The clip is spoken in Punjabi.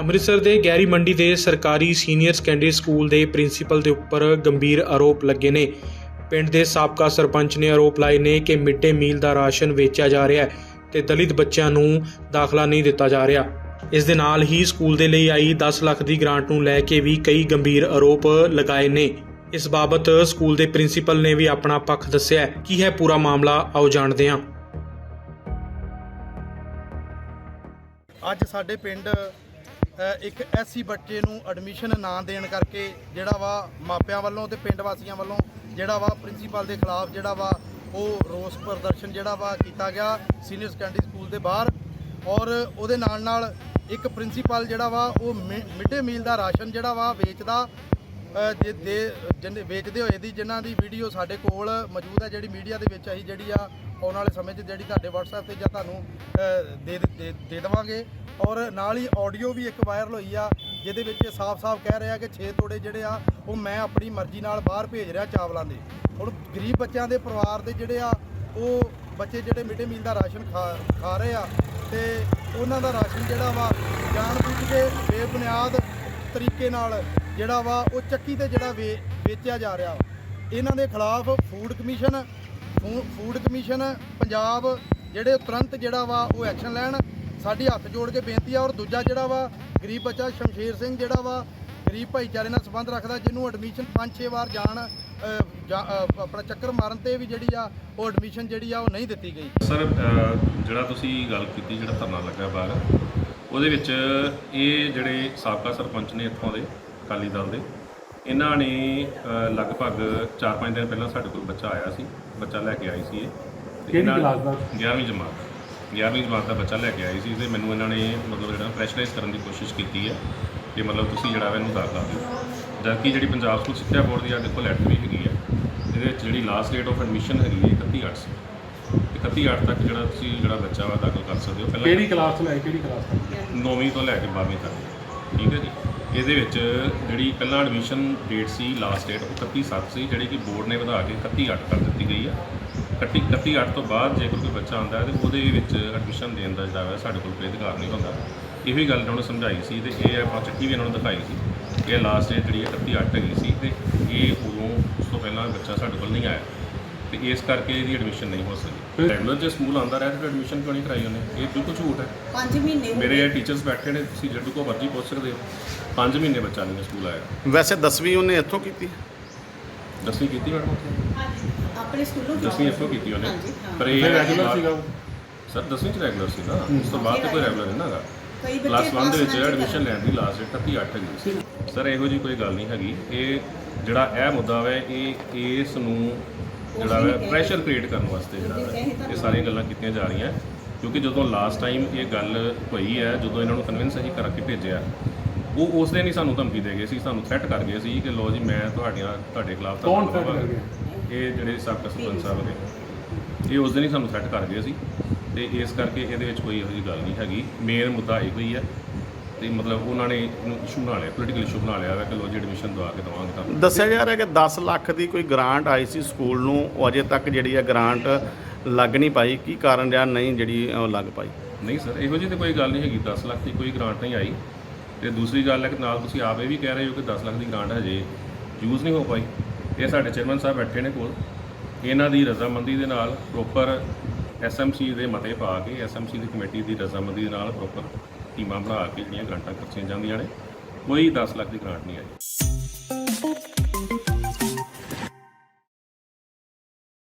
ਅੰਮ੍ਰਿਤਸਰ ਦੇ ਗੈਰੀ ਮੰਡੀ ਦੇ ਸਰਕਾਰੀ ਸੀਨੀਅਰ ਸੈਕੰਡਰੀ ਸਕੂਲ ਦੇ ਪ੍ਰਿੰਸੀਪਲ ਦੇ ਉੱਪਰ ਗੰਭੀਰ ਆਰੋਪ ਲੱਗੇ ਨੇ। ਪਿੰਡ ਦੇ ਸਾਬਕਾ ਸਰਪੰਚ ਨੇ ਆਰੋਪ ਲਾਏ ਨੇ ਕਿ ਮਿਡ ਡੇ ਮੀਲ ਦਾ ਰਾਸ਼ਨ ਵੇਚਿਆ ਜਾ ਰਿਹਾ ਹੈ ਤੇ ਦਲਿਤ ਬੱਚਿਆਂ ਨੂੰ ਦਾਖਲਾ ਨਹੀਂ ਦਿੱਤਾ ਜਾ ਰਿਹਾ। ਇਸ ਦੇ ਨਾਲ ਹੀ ਸਕੂਲ ਦੇ ਲਈ ਆਈ 10 ਲੱਖ ਦੀ ਗ੍ਰਾਂਟ ਨੂੰ ਲੈ ਕੇ ਵੀ ਕਈ ਗੰਭੀਰ ਆਰੋਪ ਲਗਾਏ ਨੇ। ਇਸ ਬਾਬਤ ਸਕੂਲ ਦੇ ਪ੍ਰਿੰਸੀਪਲ ਨੇ ਵੀ ਆਪਣਾ ਪੱਖ ਦੱਸਿਆ ਕੀ ਹੈ ਪੂਰਾ ਮਾਮਲਾ? ਆਓ ਜਾਣਦੇ ਹਾਂ। ਅੱਜ ਸਾਡੇ ਪਿੰਡ ਇੱਕ ਐਸੀ ਬੱਚੇ ਨੂੰ ਐਡਮਿਸ਼ਨ ਨਾ ਦੇਣ ਕਰਕੇ ਜਿਹੜਾ ਵਾ ਮਾਪਿਆਂ ਵੱਲੋਂ ਤੇ ਪਿੰਡ ਵਾਸੀਆਂ ਵੱਲੋਂ ਜਿਹੜਾ ਵਾ ਪ੍ਰਿੰਸੀਪਲ ਦੇ ਖਿਲਾਫ ਜਿਹੜਾ ਵਾ ਉਹ ਰੋਸ ਪ੍ਰਦਰਸ਼ਨ ਜਿਹੜਾ ਵਾ ਕੀਤਾ ਗਿਆ ਸੀਨੀਅਰ ਸੈਕੰਡਰੀ ਸਕੂਲ ਦੇ ਬਾਹਰ ਔਰ ਉਹਦੇ ਨਾਲ ਨਾਲ ਇੱਕ ਪ੍ਰਿੰਸੀਪਲ ਜਿਹੜਾ ਵਾ ਉਹ ਮਿਡ ਡੇ ਮੀਲ ਦਾ ਰਾਸ਼ਨ ਜਿਹੜਾ ਵਾ ਵੇਚਦਾ ਜੇ ਦੇ ਜਿਹਨੇ ਵੇਚਦੇ ਹੋਏ ਦੀ ਜਿਨ੍ਹਾਂ ਦੀ ਵੀਡੀਓ ਸਾਡੇ ਕੋਲ ਮੌਜੂਦ ਹੈ ਜਿਹੜੀ ਮੀਡੀਆ ਦੇ ਵਿੱਚ ਅਸੀਂ ਜਿਹੜੀ ਆ ਆਉਣ ਵਾਲੇ ਸਮੇਂ 'ਚ ਜਿਹੜੀ ਤੁਹਾਡੇ WhatsApp ਤੇ ਜਾਂ ਤੁਹਾਨੂੰ ਅ, ਦੇ ਦੇ ਦੇ ਦੇਵਾਂਗੇ। ਔਰ ਨਾਲ ਹੀ ਆਡੀਓ ਵੀ ਇੱਕ ਵਾਇਰਲ ਹੋਈ ਆ ਜਿਹਦੇ ਵਿੱਚ ਸਾਫ਼-ਸਾਫ਼ ਕਹਿ ਰਿਹਾ ਕਿ 6 ਤੋੜੇ ਜਿਹੜੇ ਆ ਉਹ ਮੈਂ ਆਪਣੀ ਮਰਜ਼ੀ ਨਾਲ ਬਾਹਰ ਭੇਜ ਰਿਹਾ ਚਾਵਲਾਂ ਦੇ। ਹੁਣ ਗਰੀਬ ਬੱਚਿਆਂ ਦੇ ਪਰਿਵਾਰ ਦੇ ਜਿਹੜੇ ਆ ਉਹ ਬੱਚੇ ਜਿਹੜੇ ਮਿਡ ਡੇ ਮੀਲ ਦਾ ਰਾਸ਼ਨ ਖਾ ਖਾ ਰਹੇ ਆ ਤੇ ਉਹਨਾਂ ਦਾ ਰਾਸ਼ਨ ਜਿਹੜਾ ਵਾ ਜਾਣ ਬੁੱਝ ਕੇ ਬੇਬੁਨਿਆਦ ਤਰੀਕੇ ਨਾਲ ਜਿਹੜਾ ਵਾ, ਉਹ ਚੱਕੀ ਤੇ ਜਿਹੜਾ ਵੇ- ਵੇਚਿਆ ਜਾ ਰਿਹਾ ਇਹਨਾਂ ਦੇ ਖਿਲਾਫ ਫੂਡ ਕਮਿਸ਼ਨ, ਫੂ- ਫੂਡ ਕਮਿਸ਼ਨ, ਪੰਜਾਬ ਜਿਹੜੇ ਤੁਰੰਤ ਜਿਹੜਾ ਵਾ, ਉਹ ਐਕਸ਼ਨ ਲੈਣ। ਸਾਡੀ ਹੱਥ ਜੋੜ ਕੇ ਬੇਨਤੀ ਆ, ਔਰ ਦੂਜਾ ਜਿਹੜਾ ਵਾ, ਗਰੀਬ ਬੱਚਾ ਸ਼ਮਸ਼ੇਰ ਸਿੰਘ ਜਿਹੜਾ ਵਾ, ਗਰੀਬ ਭਾਈਚਾਰੇ ਨਾਲ ਸੰਬੰਧ ਰੱਖਦਾ, ਜਿਹਨੂੰ ਐਡਮਿਸ਼ਨ 5-6 ਵਾਰ ਜਾਣ ਜਾ- ਆਪਣਾ ਚੱਕਰ ਮਾਰਨ ਤੇ ਵੀ ਜਿਹੜੀ ਆ, ਉਹ ਐਡਮਿਸ਼ਨ ਜਿਹੜੀ ਆ, ਉਹ ਨਹੀਂ ਦਿੱਤੀ ਗਈ। ਸਰ ਜਿਹੜਾ ਤੁਸੀਂ ਗੱਲ ਕੀਤੀ, ਜਿਹੜਾ ਧਰਨਾ ਲੱਗਾ ਬਾਹਰ, ਉਹਦੇ ਵਿੱਚ ਇਹ ਜਿਹੜੇ ਸਾਬਕਾ ਸਰਪੰਚ ਨੇ ਇੱਥੋਂ ਦੇ ਅਕਾਲੀ ਦਲ ਦੇ। ਇਹਨਾਂ ਨੇ ਲਗਭਗ 4-5 ਦਿਨ ਪਹਿਲਾਂ ਸਾਡੇ ਕੋਲ ਬੱਚਾ ਆਇਆ ਸੀ ਬੱਚਾ ਲੈ ਕੇ ਆਈ ਸੀ ਇਹ। ਤੇ ਕਿਹੜੀ ਇਹਨਾਂ- ਕਲਾਸ ਦਾ? 11ਵੀਂ ਜਮਾਤ। 11ਵੀਂ ਜਮਾਤ ਦਾ ਬੱਚਾ ਲੈ ਕੇ ਆਈ ਸੀ ਤੇ ਮੈਨੂੰ ਇਹਨਾਂ ਨੇ ਮਤਲਬ ਜਿਹੜਾ ਪ੍ਰੈਸ਼ਰਾਈਜ਼ ਕਰਨ ਦੀ ਕੋਸ਼ਿਸ਼ ਕੀਤੀ ਹੈ ਕਿ ਮਤਲਬ ਤੁਸੀਂ ਜਿਹੜਾ ਵਾ ਇਹਨੂੰ ਦਾਖਲਾ ਦਿਓ। ਜਦਕਿ ਜਿਹੜੀ ਪੰਜਾਬ ਸਕੂਲ ਸਿੱਖਿਆ ਬੋਰਡ ਦੀ ਆ ਦੇਖੋ ਲੈਟਰ ਵੀ ਹੈਗੀ ਹੈ ਇਹਦੇ ਵਿੱਚ ਜਿਹੜੀ ਲਾਸਟ ਡੇਟ ਆਫ ਐਡਮਿਸ਼ਨ ਹੈਗੀ ਹੈ 31 ਅੱਠ ਸੀ। 31 ਅੱਠ ਤੱਕ ਜਿਹੜਾ ਤੁਸੀਂ ਜਿਹੜਾ ਬੱਚਾ ਵਾ ਦਾਖਲ ਕਰ ਸਕਦੇ ਹੋ। ਕਿਹੜੀ ਕਲਾਸ ਤੋਂ ਲੈ ਕੇ ਕਿਹੜੀ ਕਲਾਸ ਤੱਕ? 9ਵੀਂ ਤੋਂ ਲੈ ਕੇ 12ਵੀਂ ਤੱਕ। ਠੀਕ ਹੈ ਜੀ? ਇਹਦੇ ਵਿੱਚ ਜਿਹੜੀ ਪਹਿਲਾਂ ਐਡਮਿਸ਼ਨ ਡੇਟ ਸੀ ਲਾਸਟ ਡੇਟ ਉਹ 31 ਸੱਤ ਸੀ, ਜਿਹੜੀ ਕਿ ਬੋਰਡ ਨੇ ਵਧਾ ਕੇ 31 ਅੱਠ ਕਰ ਦਿੱਤੀ ਗਈ ਆ। 31 31 ਅੱਠ ਤੋਂ ਬਾਅਦ ਜੇਕਰ ਕੋਈ ਬੱਚਾ ਆਉਂਦਾ ਹੈ ਤੇ ਉਹਦੇ ਵਿੱਚ ਐਡਮਿਸ਼ਨ ਦੇਣ ਦਾ ਜਿਹੜਾ ਹੈ, ਸਾਡੇ ਕੋਲ ਕੋਈ ਅਧਿਕਾਰ ਨਹੀਂ ਹੁੰਦਾ। ਇਹੋ ਹੀ ਗੱਲ ਇਹਨਾਂ ਨੂੰ ਸਮਝਾਈ ਸੀ ਤੇ ਇਹ ਆਪਾਂ ਚਿੱਠੀ ਵੀ ਉਹਨਾਂ ਨੂੰ ਦਿਖਾਈ ਸੀ। ਇਹ ਲਾਸਟ ਡੇਟ ਜਿਹੜੀ ਹੈ 31 ਅੱਠ ਹੈਗੀ ਸੀ ਤੇ ਇਹ ਉਦੋਂ ਉਸ ਤੋਂ ਪਹਿਲਾਂ ਬੱਚਾ ਸਾਡੇ ਕੋਲ ਨਹੀਂ ਆਇਆ। ਤੇ ਇਸ ਕਰਕੇ ਇਹਦੀ ਐਡਮਿਸ਼ਨ ਨਹੀਂ ਹੋ ਸਕੀ। ਰੈਗੂਲਰ ਜੇ ਸਕੂਲ ਆਉਂਦਾ ਰਿਹਾ ਤੇ ਐਡਮਿਸ਼ਨ ਕਿਉਂ ਨਹੀਂ ਕਰਾਈ ਉਹਨੇ? ਇਹ ਬਿਲਕੁਲ ਝੂਠ ਹੈ। ਪੰਜ ਮਹੀਨੇ ਹੋ ਮੇਰੇ ਗਏ। ਇਹ ਟੀਚਰਸ ਬੈਠੇ ਨੇ ਤੁਸੀਂ ਜਦੋਂ ਕੋ ਮਰਜ਼ੀ ਪੁੱਛ ਸਕਦੇ ਹੋ। 5 ਮਹੀਨੇ ਬੱਚਾ ਨਹੀਂ ਸਕੂਲ ਆਇਆ। ਵੈਸੇ 10ਵੀਂ ਉਹਨੇ ਇੱਥੋਂ ਕੀਤੀ? ਦਸਵੀਂ ਕੀਤੀ ਮੈਡਮ? ਉੱਥੇ ਆਪਣੇ ਸਕੂਲੋਂ ਦਸਵੀਂ ਇੱਥੋਂ ਕੀਤੀ ਉਹਨੇ। ਹਾਂਜੀ, ਹਾਂ। ਪਰ ਇਹ ਰੈਗੂਲਰ ਸੀਗਾ? ਸਰ ਦਸਵੀਂ ਚ ਰੈਗੂਲਰ ਸੀ ਨਾ ਉਸ ਤੋਂ ਬਾਅਦ ਤੇ ਕੋਈ ਰੈਗੂਲਰ ਨਹੀਂ ਹੈਗਾ ਕਈ ਬੱਚੇ ਕਲਾਸ 1 ਦੇ ਵਿੱਚ ਐਡਮਿਸ਼ਨ ਲੈਣ ਦੀ ਲਾਸਟ ਡੇਟ 31 ਅੱਠ ਹੈਗੀ ਸੀ। ਸਰ ਇਹੋ ਜੀ ਕੋਈ ਗੱਲ ਨਹੀਂ ਹੈਗੀ। ਇਹ ਜਿਹੜਾ ਇਹ ਮੁੱਦਾ ਹੈ ਇਹ ਇਸ ਨੂੰ ਜਿਹੜਾ ਹੈ ਪ੍ਰੈਸ਼ਰ ਕ੍ਰੀਏਟ ਕਰਨ ਵਾਸਤੇ ਜਿਹੜਾ ਹੈ ਇਹ ਸਾਰੀਆਂ ਗੱਲਾਂ ਕੀਤੀਆਂ ਜਾ ਰਹੀਆਂ। ਕਿਉਂਕਿ ਜਦੋਂ ਲਾਸਟ ਟਾਈਮ ਇਹ ਗੱਲ ਹੋਈ ਹੈ ਜਦੋਂ ਇਹਨਾਂ ਨੂੰ ਕਨਵਿੰਸ ਅਸੀਂ ਕਰਕੇ ਭੇਜਿਆ ਉਹ ਉਸ ਦਿਨ ਹੀ ਸਾਨੂੰ ਧਮਕੀ ਦੇ ਗਏ ਸੀ ਸਾਨੂੰ ਥ੍ਰੈਟ ਕਰ ਗਏ ਸੀ ਕਿ ਲੋ ਜੀ ਮੈਂ ਤੁਹਾਡੀਆਂ ਤੁਹਾਡੇ ਖਿਲਾਫ ਕੌਣ ਕਰ ਦੇਵਾਂਗਾ। ਇਹ ਜਿਹੜੇ ਸਾਬਕਾ ਸਰਪੰਚ ਸਾਹਿਬ ਨੇ ਇਹ ਉਸ ਦਿਨ ਹੀ ਸਾਨੂੰ ਥ੍ਰੈਟ ਕਰ ਗਏ ਸੀ। ਤੇ ਇਸ ਕਰਕੇ ਇਹਦੇ ਵਿੱਚ ਕੋਈ ਇਹੋ ਜਿਹੀ ਗੱਲ ਨਹੀਂ ਹੈਗੀ। ਮੇਨ ਮੁੱਦਾ ਇਹੋ ਹੀ ਹੈ। ਤੇ ਮਤਲਬ ਉਹਨਾਂ ਨੇ ਇਹਨੂੰ ਇਸ਼ੂ ਬਣਾ ਲਿਆ ਪੋਲੀਟੀਕਲ ਇਸ਼ੂ ਬਣਾ ਲਿਆ ਹੈ ਕਿ ਲੋ ਜੀ ਐਡਮਿਸ਼ਨ ਦਵਾ ਕੇ ਦਵਾਂਗੇ ਤੁਹਾਨੂੰ ਦੱਸਿਆ ਜਾ ਰਿਹਾ ਕਿ 10 ਲੱਖ ਦੀ ਕੋਈ ਗ੍ਰਾਂਟ ਆਈ ਸੀ ਸਕੂਲ ਨੂੰ ਉਹ ਅਜੇ ਤੱਕ ਜਿਹੜੀ ਹੈ ਗ੍ਰਾਂਟ ਲੱਗ ਨਹੀਂ ਪਾਈ। ਕੀ ਕਾਰਨ ਰਿਹਾ? ਨਹੀਂ ਜਿਹੜੀ ਉਹ ਲੱਗ ਪਾਈ। ਨਹੀਂ ਸਰ ਇਹੋ ਜਿਹੀ ਤੇ ਕੋਈ ਗੱਲ ਨਹੀਂ ਹੈਗੀ। 10 ਲੱਖ ਦੀ ਕੋਈ ਗ੍ਰਾਂਟ ਨਹੀਂ ਆਈ। ਤੇ ਦੂਸਰੀ ਗੱਲ ਹੈ ਕਿ ਨਾਲ ਤੁਸੀਂ ਆਪ ਇਹ ਵੀ ਕਹਿ ਰਹੇ ਹੋ ਕਿ 10 ਲੱਖ ਦੀ ਗ੍ਰਾਂਟ ਹਜੇ ਯੂਜ਼ ਨਹੀਂ ਹੋ ਪਾਈ। ਇਹ ਸਾਡੇ ਚੇਅਰਮੈਨ ਸਾਹਿਬ ਬੈਠੇ ਨੇ ਕੋਲ। ਇਹਨਾਂ ਦੀ ਰਜ਼ਾਮੰਦੀ ਦੇ ਨਾਲ ਪ੍ਰੋਪਰ ਐਸਐਮਸੀ ਦੇ ਮਤੇ ਪਾ ਕੇ ਐਸਐਮਸੀ ਦੀ ਕਮੇਟੀ ਦੀ ਰਜ਼ਾਮੰਦੀ ਦੇ ਨਾਲ ਪ੍ਰੋਪਰ ਟੀਮਾਂ ਬਣਾ ਕੇ ਜਿਹੜੀਆਂ ਗ੍ਰਾਂਟਾਂ ਖਰਚੀਆਂ ਜਾਂਦੀਆਂ ਨੇ। ਕੋਈ 10 ਲੱਖ ਦੀ ਗ੍ਰਾਂਟ ਨਹੀਂ ਆਈ।